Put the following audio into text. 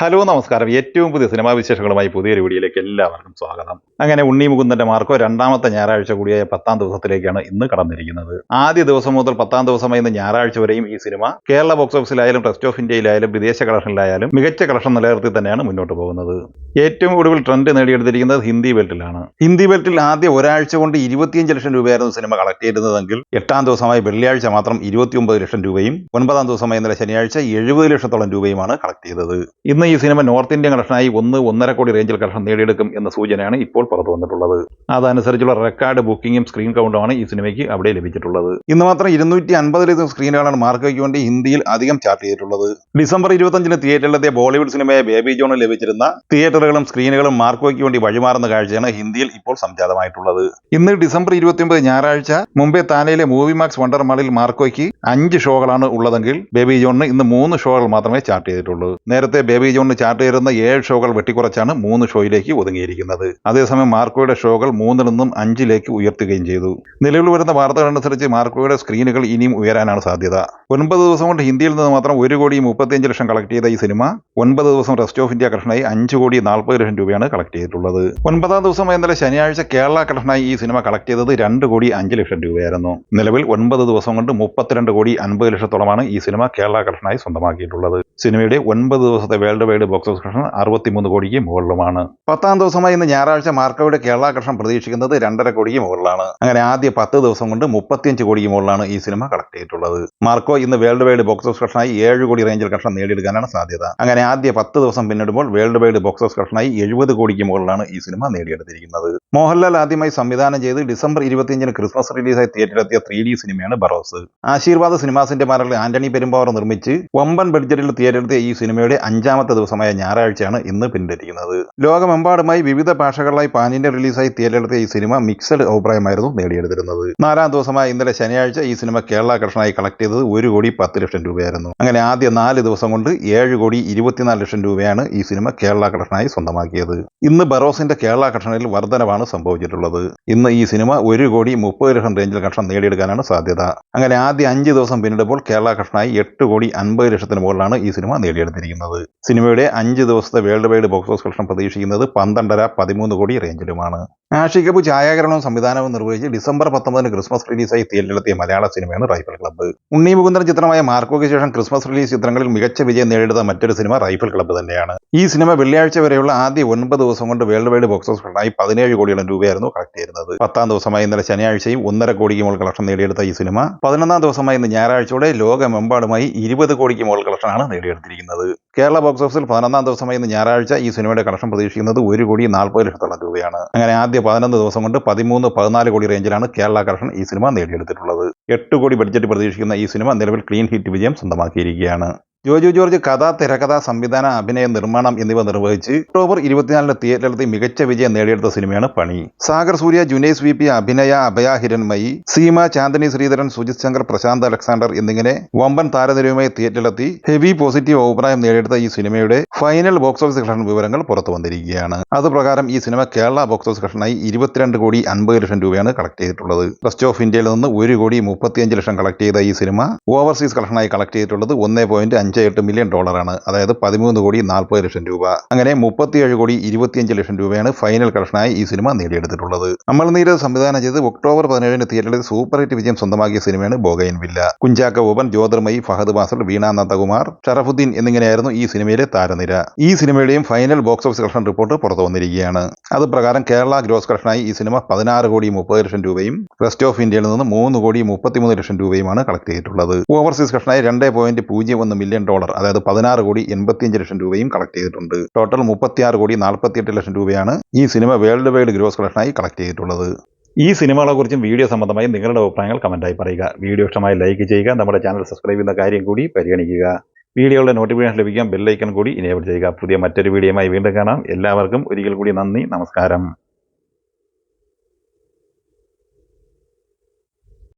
Hello നമസ്കാരം. ഏറ്റവും പുതിയ സിനിമാ വിശേഷങ്ങളുമായി പുതിയൊരു വീഡിയോയിലേക്ക് എല്ലാവർക്കും സ്വാഗതം. അങ്ങനെ ഉണ്ണി മുകുന്ദന്റെ മാർക്കോ രണ്ടാമത്തെ ഞായറാഴ്ച കൂടിയായ പത്താം ദിവസത്തിലേക്കാണ് ഇന്ന് കടന്നിരിക്കുന്നത്. ആദ്യ ദിവസം മുതൽ പത്താം ദിവസമായി ഇന്ന് ഞായറാഴ്ച വരെയും ഈ സിനിമ കേരള ബോക്സ് ഓഫീസിലായാലും ടെസ്റ്റ് ഓഫ് ഇന്ത്യയിലായാലും വിദേശ കളക്ഷനിലായാലും മികച്ച കളക്ഷൻ നിലനിർത്തി തന്നെയാണ് മുന്നോട്ട് പോകുന്നത്. ഏറ്റവും ഒടുവിൽ ട്രെൻഡ് നേടിയെടുത്തിരിക്കുന്നത് ഹിന്ദി ബെൽറ്റിലാണ്. ഹിന്ദി ബെൽറ്റിൽ ആദ്യ ഒരാഴ്ച കൊണ്ട് ഇരുപത്തിയഞ്ച് ലക്ഷം രൂപയായിരുന്നു സിനിമ കളക്ട് ചെയ്തിരുന്നതെങ്കിൽ എട്ടാം ദിവസമായി വെള്ളിയാഴ്ച മാത്രം ഇരുപത്തിയൊമ്പത് ലക്ഷം രൂപയും ഒൻപതാം ദിവസമായ ഇന്നലെ ശനിയാഴ്ച എഴുപത് ലക്ഷത്തോളം രൂപയുമാണ് കളക്ട് ചെയ്തത്. ഇന്ന് ഈ സിനിമ നോർത്ത് ഇന്ത്യൻ കളക്ഷനായി ഒന്ന് ഒന്നര കോടി റേഞ്ചിൽ കളക്ഷൻ നേടിയെടുക്കും എന്ന സൂചനയാണ് ഇപ്പോൾ പുറത്തു വന്നിട്ടുള്ളത്. അതനുസരിച്ചുള്ള റെക്കോർഡ് ബുക്കിംഗും സ്ക്രീൻ കൗണ്ടുമാണ് ഈ സിനിമയ്ക്ക് അവിടെ ലഭിച്ചിട്ടുള്ളത്. ഇന്ന് മാത്രം ഇരുന്നൂറ്റി അൻപതിലധികം സ്ക്രീനുകളാണ് മാർക്കോയ്ക്ക് വേണ്ടി ഹിന്ദിയിൽ അധികം ചാർട്ട് ചെയ്തിട്ടുള്ളത്. ഡിസംബർ ഇരുപത്തഞ്ചിന് തിയേറ്ററിലെത്തിയ ബോളിവുഡ് സിനിമയെ ബേബി ജോണിൽ ലഭിച്ചിരുന്ന തിയേറ്ററുകളും സ്ക്രീനുകളും മാർക്കോയ്ക്ക് വേണ്ടി വഴിമാറുന്ന കാഴ്ചയാണ് ഹിന്ദിയിൽ ഇപ്പോൾ സംജാതമായിട്ടുള്ളത്. ഇന്ന് ഡിസംബർ ഇരുപത്തിയൊമ്പത് ഞായറാഴ്ച മുംബൈ താനയിലെ മൂവി മാക്സ് വണ്ടർ മാളിൽ മാർക്കോയ്ക്ക് അഞ്ച് ഷോകളാണ് ഉള്ളതെങ്കിൽ ബേബി ജോണിന് ഇന്ന് മൂന്ന് ഷോകൾ മാത്രമേ ചാർട്ട് ചെയ്തിട്ടുള്ളൂ. നേരത്തെ ബേബി ജോണിന് ചാർട്ട് ചെയ്തിരുന്ന ഏഴ് ഷോകൾ വെട്ടിക്കുറച്ചാണ് മൂന്ന് ഷോയിലേക്ക് ഒതുങ്ങിയിരിക്കുന്നത്. അതേസമയം മാർക്കോയുടെ ഷോകൾ മൂന്നിൽ നിന്നും അഞ്ചിലേക്ക് ഉയർത്തുകയും ചെയ്തു. നിലവിൽ വരുന്ന വാർത്തകളനുസരിച്ച് മാർക്കോയുടെ സ്ക്രീനുകൾ ഇനിയും ഉയരാനാണ് സാധ്യത. ഒൻപത് ദിവസം കൊണ്ട് ഹിന്ദിയിൽ നിന്ന് മാത്രം ഒരു കോടി മുപ്പത്തിയഞ്ച് ലക്ഷം കളക്ട് ചെയ്ത ഈ സിനിമ ഒൻപത് ദിവസം റെസ്റ്റ് ഓഫ് ഇന്ത്യ കളക്ഷനായി അഞ്ച് കോടി നാൽപ്പത് ലക്ഷം രൂപയാണ് കളക്ട് ചെയ്തിട്ടുള്ളത്. ഒൻപതാം ദിവസം ഇന്നലെ ശനിയാഴ്ച കേരള കളക്ഷനായി ഈ സിനിമ കളക്ട് ചെയ്തത് രണ്ട് കോടി അഞ്ച് ലക്ഷം രൂപയായിരുന്നു. നിലവിൽ ഒൻപത് ദിവസം കൊണ്ട് മുപ്പത്തിരണ്ട് കോടി അൻപത് ലക്ഷത്തോളമാണ് ഈ സിനിമ കേരള കളക്ഷനായി സ്വന്തമാക്കിയിട്ടുള്ളത്. സിനിമയുടെ ഒൻപത് ദിവസത്തെ world wide box office collection അറുപത്തിമൂന്ന് കോടിക്ക് മുകളിലുമാണ്. പത്താം ദിവസമായി ഇന്ന് ഞായറാഴ്ച മാർക്കോയുടെ കേരള കളക്ഷൻ പ്രതീക്ഷിക്കുന്നത് രണ്ടര കോടിക്ക് മുകളിലാണ്. അങ്ങനെ ആദ്യ പത്ത് ദിവസം കൊണ്ട് മുപ്പത്തിയഞ്ച് കോടിക്ക് മുകളിലാണ് ഈ സിനിമ കളക്ട് ചെയ്തിട്ടുള്ളത്. മാർക്കോ ഇന്ന് വേൾഡ് വൈഡ് ബോക്സ് ഓഫീസ് കളക്ഷനായി ഏഴ് കോടി റേഞ്ചിൽ കളക്ഷൻ നേടിയെടുക്കാനാണ് സാധ്യത. അങ്ങനെ ആദ്യ പത്ത് ദിവസം പിന്നിടുമ്പോൾ വേൾഡ് വൈഡ് ബോക്സ് ഓഫീസ് കളക്ഷനായി എഴുപത് കോടിക്ക് മുകളിലാണ് ഈ സിനിമ നേടിയെടുത്തിരിക്കുന്നത്. മോഹൻലാൽ ആദ്യമായി സംവിധാനം ചെയ്ത് ഡിസംബർ ഇരുപത്തിയഞ്ചിന് ക്രിസ്മസ് റിലീസായി തിയേറ്ററിലെത്തിയ ത്രീ ഡി സിനിമയാണ് ബറോസ്. ആശീർവാദ സിനിമാസിന്റെ മാറിൽ ആന്റണി പെരുമ്പാവർ നിർമ്മിച്ച് വമ്പൻ ബഡ്ജറ്റിൽ തിയേറ്ററിലെത്തിയ ഈ സിനിമയുടെ അഞ്ചാമത്തെ ദിവസമായ ഞായറാഴ്ചയാണ് ഇന്ന് പിന്നിട്ടിരിക്കുന്നത് ലോകമെമ്പാടുമായി വിവിധ ഭാഷകളിലായി പാനിന്റെ റിലീസായി തിയേറ്ററിലെത്തിയ ഈ സിനിമ മിക്സഡ് അഭിപ്രായമായിരുന്നു നേടിയെടുത്തിരുന്നത്. നാലാം ദിവസമായ ഇന്നലെ ശനിയാഴ്ച ഈ സിനിമ കേരള കർഷനായി കളക്ട് ചെയ്തത് ഒരു കോടി പത്ത് ലക്ഷം രൂപയായിരുന്നു. അങ്ങനെ ആദ്യ നാല് ദിവസം കൊണ്ട് ഏഴ് കോടി ഇരുപത്തിനാല് ലക്ഷം രൂപയാണ് ഈ സിനിമ കേരള കർഷനായി സ്വന്തമാക്കിയത്. ഇന്ന് ബറോസിന്റെ കേരള കളക്ഷനിൽ വർധനവാണ് സംഭവിച്ചിട്ടുള്ളത്. ഇന്ന് ഈ സിനിമ ഒരു കോടി മുപ്പത് ലക്ഷം റേഞ്ചിൽ കളക്ഷൻ നേടിയെടുക്കാനാണ് സാധ്യത. അങ്ങനെ ആദ്യ അഞ്ച് ദിവസം പിന്നിടുമ്പോൾ കേരള കളക്ഷനായി എട്ട് കോടി അൻപത് ലക്ഷത്തിന് മുകളിലാണ് ഈ സിനിമ നേടിയെടുത്തിരിക്കുന്നത്. സിനിമയുടെ അഞ്ച് ദിവസത്തെ world wide box office collection പ്രതീക്ഷിക്കുന്നത് പന്ത്രണ്ടര പതിമൂന്ന് കോടി റേഞ്ചിലുമാണ്. ആഷി കപൂർ ഛായാഗ്രഹണവും സംവിധാനവും നിർവഹിച്ച് ഡിസംബർ പത്തൊമ്പതിന് ക്രിസ്മസ് റിലീസായി തിയേറ്ററിലെത്തിയ മലയാള സിനിമയാണ് റൈഫിൾ ക്ലബ്ബ്. ഉണ്ണി മുകുന്ദൻ ചിത്രമായ മാർക്കോയ്ക്ക് ശേഷം ക്രിസ്മസ് റിലീസ് ചിത്രങ്ങളിൽ മികച്ച വിജയം നേടിയെടുത്ത മറ്റൊരു സിനിമ റൈഫിൾ ക്ലബ്ബ് തന്നെയാണ്. ഈ സിനിമ വെള്ളിയാഴ്ച വരെയുള്ള ആദ്യ ഒൻപത് ദിവസം കൊണ്ട് വേൾഡ് വൈഡ് ബോക്സ് ഓഫീസ് കളക്ഷനായി പതിനേഴ് കോടിയോളം രൂപയായിരുന്നു കളക്ട് ചെയ്യുന്നത് പത്താം ദിവസമായി ഇന്നലെ ശനിയാഴ്ചയും ഒന്നര കോടിക്ക് മുകൾ കളക്ഷൻ നേടിയെടുത്ത ഈ സിനിമ പതിനൊന്നാം ദിവസമായി ഇന്ന് ഞായറാഴ്ചയോടെ ലോകമെമ്പാടുമായി ഇരുപത് കോടിക്ക് മുകൾ കളക്ഷനാണ് നേടിയെടുത്തിരിക്കുന്നത്. കേരള ബോക്സ് ഓഫീസിൽ പതിനൊന്നാം ദിവസമായി ഇന്ന് ഞായറാഴ്ച ഈ സിനിമയുടെ കളക്ഷൻ പ്രതീക്ഷിക്കുന്നത് ഒരു കോടി നാൽപ്പത് ലക്ഷത്തോളം രൂപയാണ്. അങ്ങനെ ആദ്യ പതിനൊന്ന് ദിവസം കൊണ്ട് പതിമൂന്ന് പതിനാല് കോടി റേഞ്ചിലാണ് കേരള കളക്ഷൻ ഈ സിനിമ നേടിയെടുത്തിട്ടുള്ളത്. എട്ട് കോടി ബഡ്ജറ്റ് പ്രതീക്ഷിക്കുന്ന ഈ സിനിമ നിലവിൽ ക്ലീൻ ഹിറ്റ് വിജയം സ്വന്തമാക്കിയിരിക്കുകയാണ്. ജോജു ജോർജ് കഥ തിരക്കഥ സംവിധാന അഭിനയ നിർമ്മാണം എന്നിവ നിർവഹിച്ച് ഒക്ടോബർ ഇരുപത്തിനാലിന് തിയേറ്ററിലെത്തി മികച്ച വിജയം നേടിയെടുത്ത സിനിമയാണ് Pani. Sagar Surya Junaiz V P Abhinaya Abhaya Hiranmayi Seema Chandini Sreedharan Sujith Shankar Prashanth Alexander എന്നിങ്ങനെ വമ്പൻ താരനിരയുമായി തിയേറ്ററിലെത്തി ഹെവി പോസിറ്റീവ് അഭിപ്രായം നേടിയെടുത്ത ഈ സിനിമയുടെ ഫൈനൽ ബോക്സ് ഓഫീസ് കളക്ഷൻ വിവരങ്ങൾ പുറത്തു വന്നിരിക്കുകയാണ്. അതുപ്രകാരം ഈ സിനിമ കേരള ബോക്സ് ഓഫീസ് കളക്ഷനായി ഇരുപത്തിരണ്ട് കോടി അൻപത് ലക്ഷം രൂപയാണ് കളക്ട് ചെയ്തിട്ടുള്ളത്. റെസ്റ്റ് ഓഫ് ഇന്ത്യയിൽ നിന്ന് ഒരു കോടി മുപ്പത്തിയഞ്ച് ലക്ഷം കളക്ട് ചെയ്ത ഈ സിനിമ ഓവർസീസ് കളക്ഷനായി കളക്ട് ചെയ്തിട്ടുള്ളത് ഒന്നേ അഞ്ച് എട്ട് മില്യൺ ഡോളറാണ്. അതായത് പതിമൂന്ന് കോടി നാൽപ്പത് ലക്ഷം രൂപ. അങ്ങനെ മുപ്പത്തിയേഴ് കോടി ഇരുപത്തിയഞ്ച് ലക്ഷം രൂപയാണ് ഫൈനൽ കളക്ഷനായി ഈ സിനിമ നേടിയെടുത്തിട്ടുള്ളത്. നമ്മൾ നീരജ് സംവിധാനം ചെയ്ത് ഒക്ടോബർ പതിനേഴിന് തിയേറ്ററിൽ സൂപ്പർ ഹിറ്റ് വിജയം സ്വന്തമാക്കിയ സിനിമയാണ് ബോഗയൻ വില്ല കുഞ്ചാക്ക ഓബൻ ജ്യോതിർമയി ഫഹദ് ബാസൽ വീണ നന്ദകുമാർ ഷറഫുദ്ദീൻ എന്നിങ്ങനെയായിരുന്നു ഈ സിനിമയിലെ താരനിര. ഈ സിനിമയുടെയും final box office collection report പുറത്തു വന്നിരിക്കുകയാണ്. അത് പ്രകാരം കേരള ഗ്രോസ് കളക്ഷനായി ഈ സിനിമ പതിനാറ് കോടി മുപ്പത് ലക്ഷം രൂപയും റെസ്റ്റ് ഓഫ് ഇന്ത്യയിൽ നിന്ന് മൂന്ന് കോടി മുപ്പത്തിമൂന്ന് ലക്ഷം രൂപയുമാണ് കളക്ട് ചെയ്തിട്ടുള്ളത്. ഓവർസീസ് കളക്ഷനായി രണ്ട് പോയിന്റ് പൂജ്യം ഒന്ന് മില്യൺ ഡോളർ അതായത് പതിനാറ് കോടി എൺപത്തിയഞ്ച് ലക്ഷം രൂപയും കളക്ട് ചെയ്തിട്ടുണ്ട്. ടോട്ടൽ മുപ്പത്തിയാറ് കോടി നാൽപ്പത്തിയെട്ട് ലക്ഷം രൂപയാണ് ഈ സിനിമ വേൾഡ് വൈഡ് ഗ്രോസ് കളക്ഷനായി കളക്ട് ചെയ്തിട്ടുള്ളത്. ഈ സിനിമകളെക്കുറിച്ചും വീഡിയോ സംബന്ധമായി നിങ്ങളുടെ അഭിപ്രായങ്ങൾ കമന്റായി പറയുക. വീഡിയോ ഇഷ്ടമായി ലൈക്ക് ചെയ്യുക നമ്മുടെ ചാനൽ സബ്സ്ക്രൈബ് ചെയ്യുന്ന കാര്യം കൂടി പരിഗണിക്കുക. വീഡിയോയുടെ നോട്ടിഫിക്കേഷൻ ലഭിക്കാൻ ബെല്ലൈക്കൺ കൂടി ഇനേബിൾ ചെയ്യുക. പുതിയ മറ്റൊരു വീഡിയോയുമായി വീണ്ടും കാണാം. എല്ലാവർക്കും ഒരിക്കൽ കൂടി നന്ദി നമസ്കാരം.